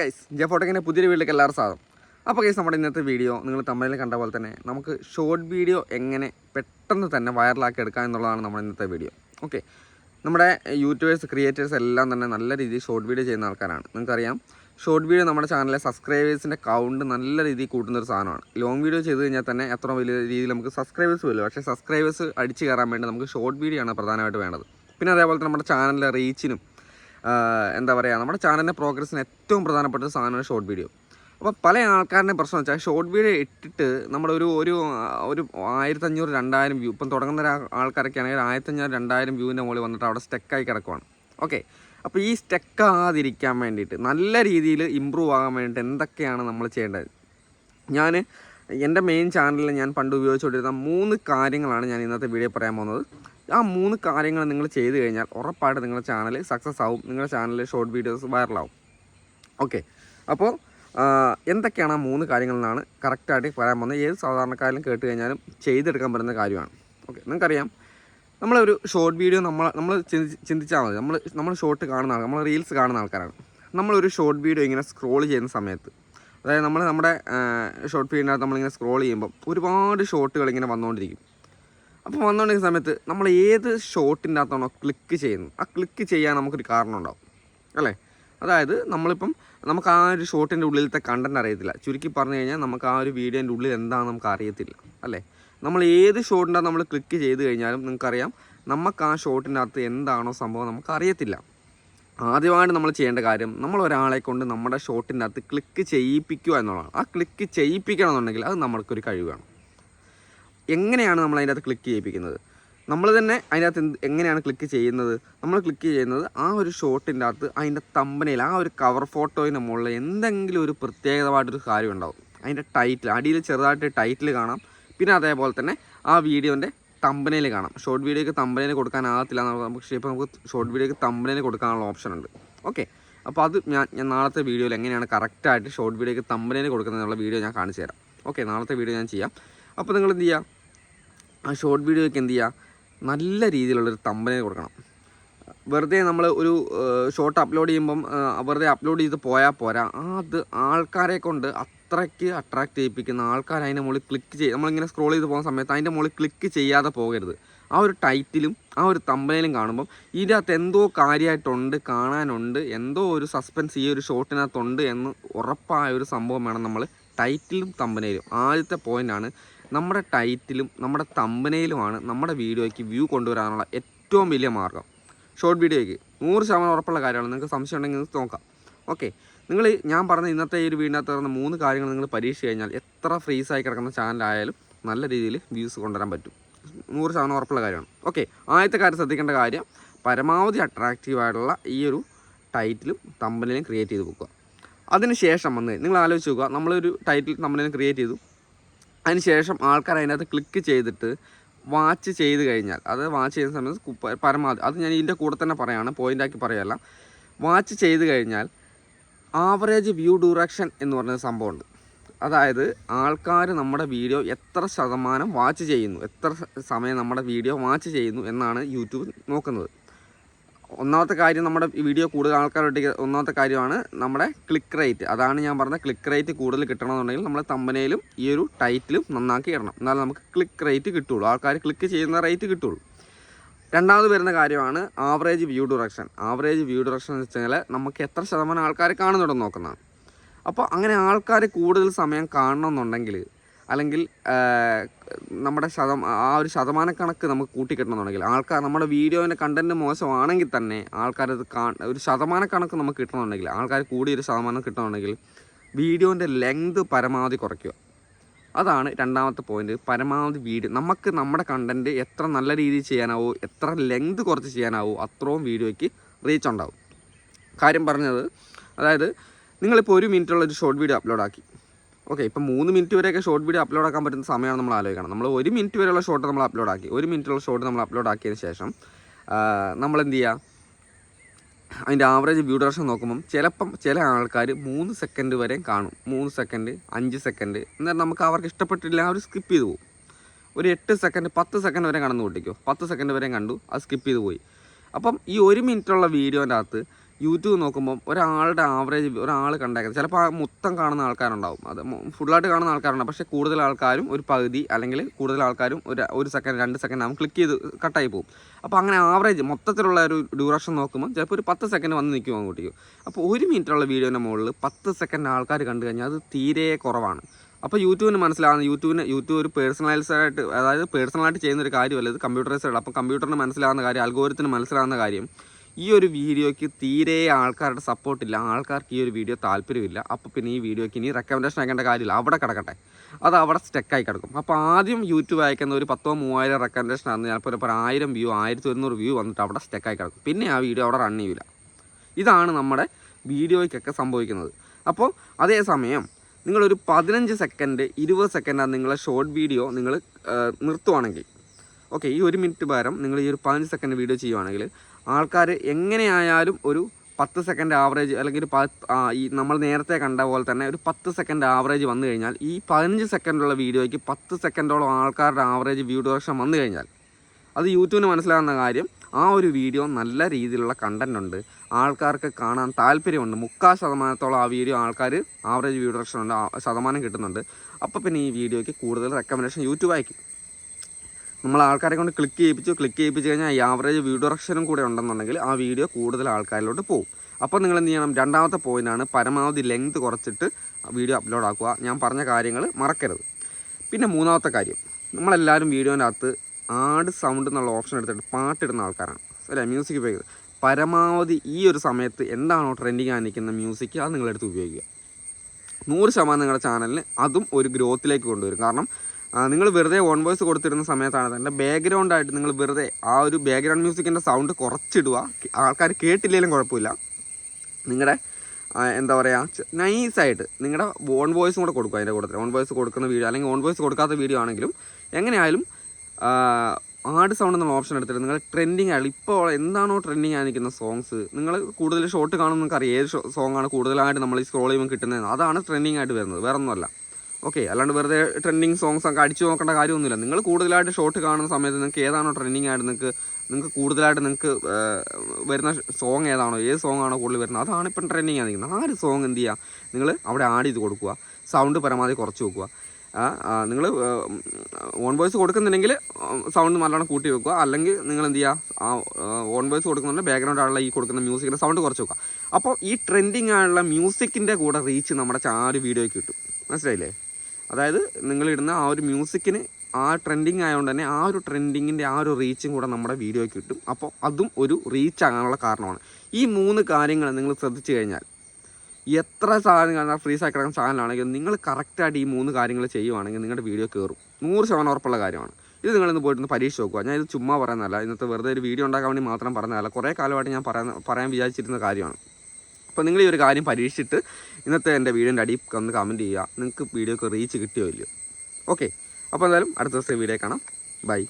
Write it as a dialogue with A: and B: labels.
A: Guys ജെഫോട്ടക്കിന്റെ പുതിയൊരു വീട്ടിലേക്ക് എല്ലാവരും സ്വാഗതം. അപ്പോൾ ഗൈസ് നമ്മുടെ ഇന്നത്തെ വീഡിയോ നിങ്ങൾ തമ്മിൽ കണ്ട പോലെ തന്നെ നമുക്ക് ഷോർട്ട് വീഡിയോ എങ്ങനെ പെട്ടെന്ന് തന്നെ വൈറലാക്കി എടുക്കാം എന്നുള്ളതാണ് നമ്മുടെ ഇന്നത്തെ വീഡിയോ ഓക്കെ നമ്മുടെ യൂട്യൂബേഴ്സ് ക്രിയേറ്റേഴ്സ് എല്ലാം തന്നെ നല്ല രീതിയിൽ ഷോർട്ട് വീഡിയോ ചെയ്യുന്ന ആൾക്കാരാണ്. നിങ്ങൾക്കറിയാം ഷോർട്ട് വീഡിയോ നമ്മുടെ ചാനലിലെ സബ്സ്ക്രൈബേഴ്സിന്റെ കൗണ്ട് നല്ല രീതിയിൽ കൂട്ടുന്ന ഒരു സാധനമാണ്. ലോങ് വീഡിയോ ചെയ്ത് കഴിഞ്ഞാൽ തന്നെ എത്ര വലിയ രീതിയിൽ നമുക്ക് സബ്സ്ക്രൈബേഴ്സ് വരില്ല. പക്ഷേ സബ്സ്ക്രൈബേഴ്സ് അടിച്ച് കയറാൻ വേണ്ടി നമുക്ക് ഷോർട്ട് വീഡിയോ ആണ് പ്രധാനമായിട്ട് വേണ്ടത്. പിന്നെ അതേപോലെ തന്നെ നമ്മുടെ ചാനലിലെ റീച്ചിനും എന്താ പറയുക നമ്മുടെ ചാനലിന്റെ പ്രോഗ്രസ്സിന് ഏറ്റവും പ്രധാനപ്പെട്ട സാധനമാണ് ഷോർട്ട് വീഡിയോ അപ്പോൾ പല ആൾക്കാരുടെ പ്രശ്നം വെച്ചാൽ ഷോർട്ട് വീഡിയോ ഇട്ടിട്ട് നമ്മളൊരു ഒരു ഒരു ആയിരത്തഞ്ഞൂറ് രണ്ടായിരം വ്യൂ ഇപ്പം തുടങ്ങുന്ന ആൾക്കാരൊക്കെ ആണെങ്കിൽ ആയിരത്തഞ്ഞൂറ് രണ്ടായിരം വ്യൂവിന്റെ മുകളിൽ വന്നിട്ട് അവിടെ സ്റ്റെക്കായി കിടക്കുവാണ്. ഓക്കെ അപ്പോൾ ഈ സ്റ്റക്ക് ആകാതിരിക്കാൻ വേണ്ടിയിട്ട് നല്ല രീതിയിൽ ഇമ്പ്രൂവ് ആകാൻ വേണ്ടിയിട്ട് എന്തൊക്കെയാണ് നമ്മൾ ചെയ്യേണ്ടത്? ഞാൻ എന്റെ മെയിൻ ചാനലിൽ ഞാൻ പണ്ട് ഉപയോഗിച്ചുകൊണ്ടിരുന്ന മൂന്ന് കാര്യങ്ങളാണ് ഞാൻ ഇന്നത്തെ വീഡിയോ പറയാൻ പോകുന്നത്. ആ മൂന്ന് കാര്യങ്ങൾ നിങ്ങൾ ചെയ്ത് കഴിഞ്ഞാൽ ഉറപ്പായിട്ട് നിങ്ങളുടെ ചാനൽ സക്സസ് ആവും. നിങ്ങളുടെ ചാനലിൽ ഷോർട്ട് വീഡിയോസ് വൈറലാവും ഓക്കെ അപ്പോൾ എന്തൊക്കെയാണ് ആ മൂന്ന് കാര്യങ്ങളെന്നാണ് കറക്റ്റായിട്ട് പറയാൻ പോകുന്നത്. ഏത് സാധാരണക്കാരിലും കേട്ട് കഴിഞ്ഞാലും ചെയ്തെടുക്കാൻ പറ്റുന്ന കാര്യമാണ്. ഓക്കെ നിങ്ങൾക്കറിയാം. നമ്മളൊരു ഷോർട്ട് വീഡിയോ നമ്മൾ നമ്മൾ ചിന്തി- ചിന്തിച്ചാൽ മതി. നമ്മൾ നമ്മൾ ഷോർട്ട് കാണുന്ന ആൾ നമ്മൾ റീൽസ് കാണുന്ന ആൾക്കാരാണ്. നമ്മളൊരു ഷോർട്ട് വീഡിയോ ഇങ്ങനെ സ്ക്രോൾ ചെയ്യുന്ന സമയത്ത് അതായത് നമ്മൾ നമ്മുടെ ഷോർട്ട് വീഡിയോനകത്ത് നമ്മളിങ്ങനെ സ്ക്രോൾ ചെയ്യുമ്പോൾ ഒരുപാട് ഷോർട്ടുകൾ ഇങ്ങനെ വന്നുകൊണ്ടിരിക്കും. അപ്പോൾ വന്നുകൊണ്ടിരിക്കുന്ന സമയത്ത് നമ്മൾ ഏത് ഷോട്ടിന്റെ അകത്താണോ ക്ലിക്ക് ചെയ്യുന്നത് ആ ക്ലിക്ക് ചെയ്യാൻ നമുക്കൊരു കാരണം ഉണ്ടാവും അല്ലേ? അതായത് നമ്മളിപ്പം നമുക്ക് ആ ഒരു ഷോട്ടിന്റെ ഉള്ളിലത്തെ കണ്ടന്റ് അറിയത്തില്ല. ചുരുക്കി പറഞ്ഞു കഴിഞ്ഞാൽ നമുക്ക് ആ ഒരു വീഡിയോന്റെ ഉള്ളിൽ എന്താണെന്ന് നമുക്ക് അറിയത്തില്ല അല്ലേ? നമ്മൾ ഏത് ഷോട്ടിന്റെ നമ്മൾ ക്ലിക്ക് ചെയ്ത് കഴിഞ്ഞാലും നിങ്ങൾക്കറിയാം നമുക്ക് ആ ഷോട്ടിന്റെ അകത്ത് എന്താണോ സംഭവം നമുക്ക് അറിയത്തില്ല. ആദ്യമായിട്ട് നമ്മൾ ചെയ്യേണ്ട കാര്യം നമ്മൾ ഒരാളെ കൊണ്ട് നമ്മുടെ ഷോട്ടിന്റെ അകത്ത് ക്ലിക്ക് ചെയ്യിപ്പിക്കുക എന്നുള്ളതാണ്. ആ ക്ലിക്ക് ചെയ്യിപ്പിക്കണം എന്നുണ്ടെങ്കിൽ അത് നമ്മൾക്കൊരു കഴിവാണ്. എങ്ങനെയാണ് നമ്മൾ അതിന്റെ അകത്ത് ക്ലിക്ക് ചെയ്യിപ്പിക്കുന്നത്? നമ്മൾ തന്നെ അതിന്റെ അകത്ത് എന്ത് എങ്ങനെയാണ് ക്ലിക്ക് ചെയ്യുന്നത്? നമ്മൾ ക്ലിക്ക് ചെയ്യുന്നത് ആ ഒരു ഷോട്ടിന്റെ അകത്ത് അതിന്റെ തമ്പനയിൽ ആ ഒരു കവർ ഫോട്ടോയിന്റെ മുകളിൽ എന്തെങ്കിലും ഒരു പ്രത്യേകമായിട്ടൊരു കാര്യം ഉണ്ടാവും അതിന്റെ ടൈറ്റിൽ അടിയിൽ ചെറുതായിട്ട് ടൈറ്റിൽ കാണാം. പിന്നെ അതേപോലെ തന്നെ ആ വീഡിയോന്റെ തമ്പനയിൽ കാണാം. ഷോർട്ട് വീഡിയോക്ക് തമ്പനയിൽ കൊടുക്കാനാകത്തില്ല പക്ഷേ ഇപ്പോൾ നമുക്ക് ഷോർട്ട് വീഡിയോക്ക് തമ്പനയിൽ കൊടുക്കാനുള്ള ഓപ്ഷൻ ഉണ്ട്. ഓക്കെ അപ്പോൾ അത് ഞാൻ ഞാൻ നാളത്തെ വീഡിയോയിൽ എങ്ങനെയാണ് കറക്റ്റായിട്ട് ഷോർട്ട് വീഡിയോക്ക് തമ്പനയിൽ കൊടുക്കുന്നതിനുള്ള വീഡിയോ ഞാൻ കാണിച്ചു തരാം. ഓക്കെ നാളത്തെ വീഡിയോ ഞാൻ ചെയ്യാം. അപ്പോൾ നിങ്ങൾ എന്ത് ചെയ്യുക? ആ ഷോർട്ട് വീഡിയോയ്ക്ക് എന്ത് ചെയ്യുക നല്ല രീതിയിലുള്ളൊരു തമ്പനെ കൊടുക്കണം. വെറുതെ നമ്മൾ ഒരു ഷോർട്ട് അപ്ലോഡ് ചെയ്യുമ്പം വെറുതെ അപ്ലോഡ് ചെയ്ത് പോയാൽ പോരാ. അത് ആൾക്കാരെ കൊണ്ട് അത്രയ്ക്ക് അട്രാക്റ്റ് ചെയ്യിപ്പിക്കുന്ന ആൾക്കാർ അതിന്റെ മുകളിൽ ക്ലിക്ക് ചെയ്ത് നമ്മളിങ്ങനെ സ്ക്രോൾ ചെയ്ത് പോകുന്ന സമയത്ത് അതിന്റെ മുകളിൽ ക്ലിക്ക് ചെയ്യാതെ പോകരുത്. ആ ഒരു ടൈറ്റിലും ആ ഒരു തമ്പനയിലും കാണുമ്പം ഇതിന്റെ അകത്ത് എന്തോ കാര്യമായിട്ടുണ്ട് കാണാനുണ്ട് എന്തോ ഒരു സസ്പെൻസ് ഈ ഒരു ഷോട്ടിനകത്തുണ്ട് എന്ന് ഉറപ്പായ ഒരു സംഭവം വേണം നമ്മൾ ടൈറ്റിലും തമ്പനയിലും ആദ്യത്തെ പോയിന്റാണ് നമ്മുടെ ടൈറ്റിലും നമ്മുടെ തമ്പനയിലുമാണ് നമ്മുടെ വീഡിയോയ്ക്ക് വ്യൂ കൊണ്ടുവരാനുള്ള ഏറ്റവും വലിയ മാർഗം ഷോർട്ട് വീഡിയോയ്ക്ക് നൂറ് ശതമാനം ഉറപ്പുള്ള കാര്യമാണ്. നിങ്ങൾക്ക് സംശയം ഉണ്ടെങ്കിൽ നോക്കാം. ഓക്കെ നിങ്ങൾ ഞാൻ പറഞ്ഞ ഇന്നത്തെ ഈ ഒരു വീടിനകത്ത് പറഞ്ഞ മൂന്ന് കാര്യങ്ങൾ നിങ്ങൾ പരീക്ഷ കഴിഞ്ഞാൽ എത്ര ഫ്രീസായി കിടക്കുന്ന ചാനലായാലും നല്ല രീതിയിൽ വ്യൂസ് കൊണ്ടുവരാൻ പറ്റും. നൂറ് ശതമാനം ഉറപ്പുള്ള കാര്യമാണ്. ഓക്കെ ആദ്യത്തെ കാര്യം ശ്രദ്ധിക്കേണ്ട കാര്യം പരമാവധി അട്രാക്റ്റീവായിട്ടുള്ള ഈ ഒരു ടൈറ്റിലും തമ്പനിലും ക്രിയേറ്റ് ചെയ്ത് വെക്കുക. അതിനുശേഷം വന്ന് നിങ്ങൾ ആലോചിച്ച് നോക്കുക. നമ്മളൊരു ടൈറ്റിൽ തമ്പനിലും ക്രിയേറ്റ് ചെയ്തു. അതിനുശേഷം ആൾക്കാർ അതിനകത്ത് ക്ലിക്ക് ചെയ്തിട്ട് വാച്ച് ചെയ്ത് കഴിഞ്ഞാൽ അത് വാച്ച് ചെയ്യുന്ന സമയത്ത് പരമാവധി അത് ഞാൻ ഇതിന്റെ കൂടെ തന്നെ പറയാണ് പോയിന്റാക്കി പറയുകയല്ല വാച്ച് ചെയ്ത് കഴിഞ്ഞാൽ ആവറേജ് വ്യൂ ഡ്യൂറേഷൻ എന്ന് പറഞ്ഞ സംഭവമുണ്ട് അതായത് ആൾക്കാർ നമ്മുടെ വീഡിയോ എത്ര ശതമാനം വാച്ച് ചെയ്യുന്നു എത്ര സമയം നമ്മുടെ വീഡിയോ വാച്ച് ചെയ്യുന്നു എന്നാണ് യൂട്യൂബ് നോക്കുന്നത്. ഒന്നാമത്തെ കാര്യം നമ്മുടെ വീഡിയോ കൂടുതൽ ആൾക്കാരുടെ ഒന്നാമത്തെ കാര്യമാണ് നമ്മുടെ ക്ലിക്ക് റേറ്റ് അതാണ് ഞാൻ പറഞ്ഞ ക്ലിക്ക് റേറ്റ് കൂടുതൽ കിട്ടണമെന്നുണ്ടെങ്കിൽ നമ്മൾ തമ്പനയിലും ഈ ഒരു ടൈറ്റിലും നന്നാക്കി ഇടണം. എന്നാലും നമുക്ക് ക്ലിക്ക് റേറ്റ് കിട്ടുള്ളൂ. ആൾക്കാർ ക്ലിക്ക് ചെയ്യുന്ന റേറ്റ് കിട്ടുള്ളൂ. രണ്ടാമത് വരുന്ന കാര്യമാണ് average view duration average view duration എന്ന് വെച്ചാൽ നമുക്ക് എത്ര ശതമാനം ആൾക്കാർ കാണുന്നുണ്ടെന്ന് നോക്കുന്നതാണ്. അപ്പോൾ അങ്ങനെ ആൾക്കാർ കൂടുതൽ സമയം കാണണമെന്നുണ്ടെങ്കിൽ അല്ലെങ്കിൽ നമ്മുടെ ശതം ആ ഒരു ശതമാനക്കണക്ക് നമുക്ക് കൂട്ടിക്കിട്ടണമെന്നുണ്ടെങ്കിൽ ആൾക്കാർ നമ്മുടെ വീഡിയോന്റെ കണ്ടന്റ് മോശമാണെങ്കിൽ തന്നെ ആൾക്കാരത് കാ ഒരു ശതമാനക്കണക്ക് നമുക്ക് കിട്ടണമെന്നുണ്ടെങ്കിൽ ആൾക്കാർ കൂടി ഒരു ശതമാനം കിട്ടണമെന്നുണ്ടെങ്കിൽ വീഡിയോന്റെ ലെങ്ത് പരമാവധി കുറയ്ക്കുക. അതാണ് രണ്ടാമത്തെ പോയിന്റ് പരമാവധി വീഡിയോ നമുക്ക് നമ്മുടെ കണ്ടന്റ് എത്ര നല്ല രീതിയിൽ ചെയ്യാനാവോ എത്ര ലെങ്ത് കുറച്ച് ചെയ്യാനാവോ അത്രയും വീഡിയോയ്ക്ക് റീച്ച് ഉണ്ടാവും. കാര്യം പറഞ്ഞത് അതായത് നിങ്ങളിപ്പോൾ ഒരു മിനിറ്റുള്ള ഒരു ഷോർട്ട് വീഡിയോ അപ്ലോഡ് ആക്കി. ഓക്കെ ഇപ്പം മൂന്ന് മിനിറ്റ് വരെയൊക്കെ ഷോർട്ട് വീഡിയോ അപ്ലോഡ് ആക്കാൻ പറ്റുന്ന സമയമാണ് നമ്മൾ ആലോചിക്കണം നമ്മൾ ഒരു മിനിറ്റ് വരെയുള്ള ഷോർട്ട് നമ്മൾ അപ്ലോഡ് ആക്കി. ഒരു മിനിറ്റുള്ള ഷോർട്ട് നമ്മൾ അപ്ലോഡ് ആക്കിയതിന് ശേഷം നമ്മൾ എന്ത് ചെയ്യുക അതിന്റെ ആവറേജ് വ്യൂ ഡ്യൂറേഷൻ നോക്കുമ്പം ചിലപ്പം ചില ആൾക്കാർ മൂന്ന് സെക്കൻഡ് വരെ കാണും. മൂന്ന് സെക്കൻഡ് അഞ്ച് സെക്കൻഡ് എന്നാൽ നമുക്ക് അവർക്ക് ഇഷ്ടപ്പെട്ടില്ല അവർ സ്കിപ്പ് ചെയ്ത് പോകും. ഒരു എട്ട് സെക്കൻഡ് പത്ത് സെക്കൻഡ് വരെ കടന്നു കൂട്ടിക്കോ പത്ത് സെക്കൻഡ് വരെ കണ്ടു അത് സ്കിപ്പ് ചെയ്ത് പോയി. അപ്പം ഈ ഒരു മിനിറ്റുള്ള വീഡിയോന്റെ അകത്ത് യൂട്യൂബ് നോക്കുമ്പോൾ ഒരാളുടെ ആവറേജ് ഒരാൾ കണ്ടേക്കുന്നത്. ചിലപ്പോൾ ആ മൊത്തം കാണുന്ന ആൾക്കാരുണ്ടാവും. അത് ഫുള്ളായിട്ട് കാണുന്ന ആൾക്കാരുണ്ടാവും. പക്ഷേ കൂടുതൽ ആൾക്കാരും ഒരു പകുതി അല്ലെങ്കിൽ കൂടുതൽ ആൾക്കാരും ഒരു ഒരു സെക്കൻഡ് രണ്ട് സെക്കൻഡ് ആകുമ്പോൾ ക്ലിക്ക് ചെയ്ത് കട്ടായി പോകും. അപ്പോൾ അങ്ങനെ ആവറേജ് മൊത്തത്തിലുള്ള ഒരു ഡ്യൂറേഷൻ നോക്കുമ്പോൾ ചിലപ്പോൾ ഒരു പത്ത് സെക്കൻഡ് വന്ന് നിൽക്കും അങ്ങോട്ടേക്ക്. അപ്പോൾ ഒരു മിനിറ്റുള്ള വീഡിയോന്റെ മുകളിൽ പത്ത് സെക്കൻഡ് ആൾക്കാർ കണ്ടു കഴിഞ്ഞാൽ അത് തീരെ കുറവാണ്. അപ്പോൾ യൂട്യൂബിന് മനസ്സിലാകുന്ന യൂട്യൂബിന് യൂട്യൂബ് ഒരു പേഴ്സണലൈസ്ഡ് ആയിട്ട് അതായത് പേഴ്സണലായിട്ട് ചെയ്യുന്ന ഒരു കാര്യമല്ല ഇത് കമ്പ്യൂട്ടറൈസ്ഡ് അപ്പോൾ കമ്പ്യൂട്ടറിന് മനസ്സിലാകുന്ന കാര്യം അൽഗോരത്തിന് മനസ്സിലാകുന്ന കാര്യം ഈ ഒരു വീഡിയോയ്ക്ക് തീരെ ആൾക്കാരുടെ സപ്പോർട്ടില്ല. ആൾക്കാർക്ക് ഈ ഒരു വീഡിയോ താല്പര്യമില്ല. അപ്പോൾ പിന്നെ ഈ വീഡിയോയ്ക്ക് ഇനി റെക്കമെൻഡേഷൻ അയക്കേണ്ട കാര്യമില്ല. അവിടെ കിടക്കട്ടെ. അത് അവിടെ സ്റ്റെക്കായി കിടക്കും. അപ്പോൾ ആദ്യം യൂട്യൂബ് അയക്കുന്ന ഒരു പത്തോ മൂവായിരം റെക്കമെൻഡേഷൻ ആണ്. ചിലപ്പോൾ ഒരു ആയിരം വ്യൂ ആയിരത്തി ഒരുന്നൂറ് വ്യൂ വന്നിട്ട് അവിടെ സ്റ്റെക്കായി കിടക്കും. പിന്നെ ആ വീഡിയോ അവിടെ റൺ ചെയ്യില്ല ഇതാണ് നമ്മുടെ വീഡിയോയ്ക്കൊക്കെ സംഭവിക്കുന്നത്. അപ്പോൾ അതേസമയം നിങ്ങളൊരു പതിനഞ്ച് സെക്കൻഡ് ഇരുപത് സെക്കൻഡാണ് നിങ്ങളെ ഷോർട്ട് വീഡിയോ നിങ്ങൾ നിർത്തുവാണെങ്കിൽ ഓക്കെ ഈ ഒരു മിനിറ്റ് പകരം നിങ്ങൾ ഈ ഒരു പതിനഞ്ച് സെക്കൻഡ് വീഡിയോ ചെയ്യുവാണെങ്കിൽ ആൾക്കാർ എങ്ങനെയായാലും ഒരു പത്ത് സെക്കൻഡ് ആവറേജ് അല്ലെങ്കിൽ ഈ നമ്മൾ നേരത്തെ കണ്ട പോലെ തന്നെ ഒരു പത്ത് സെക്കൻഡ് ആവറേജ് വന്നു കഴിഞ്ഞാൽ ഈ പതിനഞ്ച് സെക്കൻഡുള്ള വീഡിയോയ്ക്ക് പത്ത് സെക്കൻഡോളം ആൾക്കാരുടെ ആവറേജ് വ്യൂ ഡ്യൂറേഷൻ വന്നു കഴിഞ്ഞാൽ അത് യൂട്യൂബിന് മനസ്സിലാകുന്ന കാര്യം ആ ഒരു വീഡിയോ നല്ല രീതിയിലുള്ള കണ്ടന്റ് ഉണ്ട്. ആൾക്കാർക്ക് കാണാൻ താല്പര്യമുണ്ട്. മുക്കാൽ ശതമാനത്തോളം ആ വീഡിയോ ആൾക്കാർ ആവറേജ് വ്യൂ ഡ്യൂറേഷൻ ഉണ്ട് ശതമാനം കിട്ടുന്നുണ്ട്. അപ്പോൾ പിന്നെ ഈ വീഡിയോയ്ക്ക് കൂടുതൽ റെക്കമെൻഡേഷൻ യൂട്യൂബ് അയക്കും നമ്മൾ ആൾക്കാരെ കൊണ്ട് ക്ലിക്ക് ചെയ്യിപ്പിച്ചു ക്ലിക്ക് ചെയ്യിപ്പിച്ച് കഴിഞ്ഞാൽ ഈ ആവറേജ് വ്യൂ ഡയറക്ഷനും കൂടെ ഉണ്ടെന്നുണ്ടെങ്കിൽ ആ വീഡിയോ കൂടുതൽ ആൾക്കാരിലോട്ട് പോകും അപ്പോൾ നിങ്ങൾ എന്ത് ചെയ്യണം? രണ്ടാമത്തെ പോയിന്റാണ് പരമാവധി ലെങ്ത് കുറച്ചിട്ട് വീഡിയോ അപ്ലോഡ് ആക്കുക. ഞാൻ പറഞ്ഞ കാര്യങ്ങൾ മറക്കരുത്. പിന്നെ മൂന്നാമത്തെ കാര്യം നമ്മളെല്ലാവരും വീഡിയോന്റെ അകത്ത് ആഡ് സൗണ്ട് എന്നുള്ള ഓപ്ഷൻ എടുത്തിട്ട് പാട്ടിടുന്ന ആൾക്കാരാണ്. അല്ലേ? മ്യൂസിക് ഉപയോഗിക്കുന്നത് പരമാവധി ഈ ഒരു സമയത്ത് എന്താണോ ട്രെൻഡിങ് ആയി നിൽക്കുന്ന മ്യൂസിക് അത് നിങ്ങളെടുത്ത് ഉപയോഗിക്കുക. നൂറ് ശതമാനം നിങ്ങളുടെ ചാനലിന് അതും ഒരു ഗ്രോത്തിലേക്ക് കൊണ്ടുവരും. കാരണം നിങ്ങൾ വെറുതെ ഓൺ വോയിസ് കൊടുത്തിരുന്ന സമയത്താണ് തന്നെ ബാക്ക്ഗ്രൗണ്ട് ആയിട്ട് നിങ്ങൾ വെറുതെ ആ ഒരു ബാക്ക്ഗ്രൗണ്ട് മ്യൂസിക്കിന്റെ സൗണ്ട് കുറച്ചിടുക. ആൾക്കാർ കേട്ടില്ലെങ്കിലും കുഴപ്പമില്ല. നിങ്ങളുടെ എന്താ പറയുക നൈസായിട്ട് നിങ്ങളുടെ ഓൺ വോയിസും കൂടെ കൊടുക്കുക അതിന്റെ കൂടെ ഓൺ വോയിസ് കൊടുക്കുന്ന വീഡിയോ അല്ലെങ്കിൽ ഓൺ വോയിസ് കൊടുക്കാത്ത വീഡിയോ ആണെങ്കിലും എങ്ങനെയായാലും ആട് സൗണ്ട് എന്നുള്ള ഓപ്ഷൻ എടുത്തിട്ട് നിങ്ങൾ ട്രെൻഡിങ് ആയാലും ഇപ്പോൾ എന്താണോ ട്രെൻഡിങ് ആയിരിക്കുന്ന സോങ്സ് നിങ്ങൾ കൂടുതൽ ഷോർട്ട് കാണുമ്പോൾ നിങ്ങൾക്ക് അറിയാം ഏത് സോങ്ങാണ് കൂടുതലായിട്ട് നമ്മൾ ഈ സ്ക്രോൾ ചെയ്യുമ്പോൾ കിട്ടുന്നത് അതാണ് ട്രെൻഡിങ് ആയിട്ട് വരുന്നത്. വേറെ ഒന്നുമല്ല ഓക്കെ അല്ലാണ്ട് വെറുതെ ട്രെൻഡിങ് സോങ്സ് ഒക്കെ അടിച്ചു നോക്കേണ്ട കാര്യമൊന്നുമില്ല. നിങ്ങൾ കൂടുതലായിട്ട് ഷോർട്ട് കാണുന്ന സമയത്ത് നിങ്ങൾക്ക് ഏതാണോ ട്രെൻഡിങ് ആയിട്ട് നിങ്ങൾക്ക് നിങ്ങൾക്ക് കൂടുതലായിട്ട് നിങ്ങൾക്ക് വരുന്ന സോങ് ഏതാണോ ഏത് സോങ് ആണോ കൂടുതൽ വരുന്നത് അതാണ് ഇപ്പം ട്രെൻഡിങ് ആയിരിക്കുന്നത് ആ ഒരു സോങ് എന്ത് ചെയ്യുക നിങ്ങൾ അവിടെ ആഡ് ചെയ്ത് കൊടുക്കുക. സൗണ്ട് പരമാവധി കുറച്ച് വെക്കുക. നിങ്ങൾ ഓൺ വോയിസ് കൊടുക്കുന്നുണ്ടെങ്കിൽ സൗണ്ട് നല്ലോണം കൂട്ടി വെക്കുക. അല്ലെങ്കിൽ നിങ്ങൾ എന്ത് ചെയ്യുക ആ ഓൺ വോയിസ് കൊടുക്കുന്നുണ്ട് ബാക്ക്ഗ്രൗണ്ട് ആയിട്ടുള്ള ഈ കൊടുക്കുന്ന മ്യൂസിക്കിന്റെ സൗണ്ട് കുറച്ച് വെക്കുക. അപ്പോൾ ഈ ട്രെൻഡിങ് ആയുള്ള മ്യൂസിക്കിന്റെ കൂടെ റീച്ച് നമ്മുടെ ആ ഒരു വീഡിയോയ്ക്ക് കിട്ടും. മനസ്സിലായില്ലേ? അതായത് നിങ്ങളിടുന്ന ആ ഒരു മ്യൂസിക്കിന് ആ ട്രെൻഡിങ് ആയതുകൊണ്ട് തന്നെ ആ ഒരു ട്രെൻഡിങ്ങിന്റെ ആ ഒരു റീച്ചും കൂടെ നമ്മുടെ വീഡിയോയ്ക്ക് കിട്ടും. അപ്പോൾ അതും ഒരു റീച്ച് ആകാനുള്ള കാരണമാണ്. ഈ മൂന്ന് കാര്യങ്ങൾ നിങ്ങൾ ശ്രദ്ധിച്ചു കഴിഞ്ഞാൽ എത്ര സാധനം കാണാൻ ഫ്രീസ് ആക്കി കിടക്കുന്ന ചാനലാണെങ്കിലും നിങ്ങൾ കറക്റ്റായിട്ട് ഈ മൂന്ന് കാര്യങ്ങൾ ചെയ്യുവാണെങ്കിൽ നിങ്ങളുടെ വീഡിയോ കയറും നൂറ് ശതമാനം ഉറപ്പുള്ള കാര്യമാണ്. ഇത് നിങ്ങളിന്ന് പോയിട്ട് പരീക്ഷ നോക്കുക. ഞാൻ ഇത് ചുമ്മാ പറയുന്നതല്ല. ഇന്നത്തെ വെറുതെ ഒരു വീഡിയോ ഉണ്ടാക്കാൻ വേണ്ടി മാത്രം പറഞ്ഞതല്ല. കുറേ കാലമായിട്ട് ഞാൻ പറയാൻ പറയാൻ വിചാരിച്ചിരുന്ന കാര്യമാണ്. അപ്പോൾ നിങ്ങൾ ഈ ഒരു കാര്യം പരീക്ഷിച്ചിട്ട് ഇന്നത്തെ എന്റെ വീഡിയോന്റെ അടിയിൽ ഒന്ന് കമന്റ് ചെയ്യുക. നിങ്ങൾക്ക് വീഡിയോക്ക് റീച്ച് കിട്ടിയോ ഇല്ലയോ? ഓക്കെ അപ്പോൾ എന്തായാലും അടുത്ത ദിവസത്തെ വീഡിയോ കാണാം. ബൈ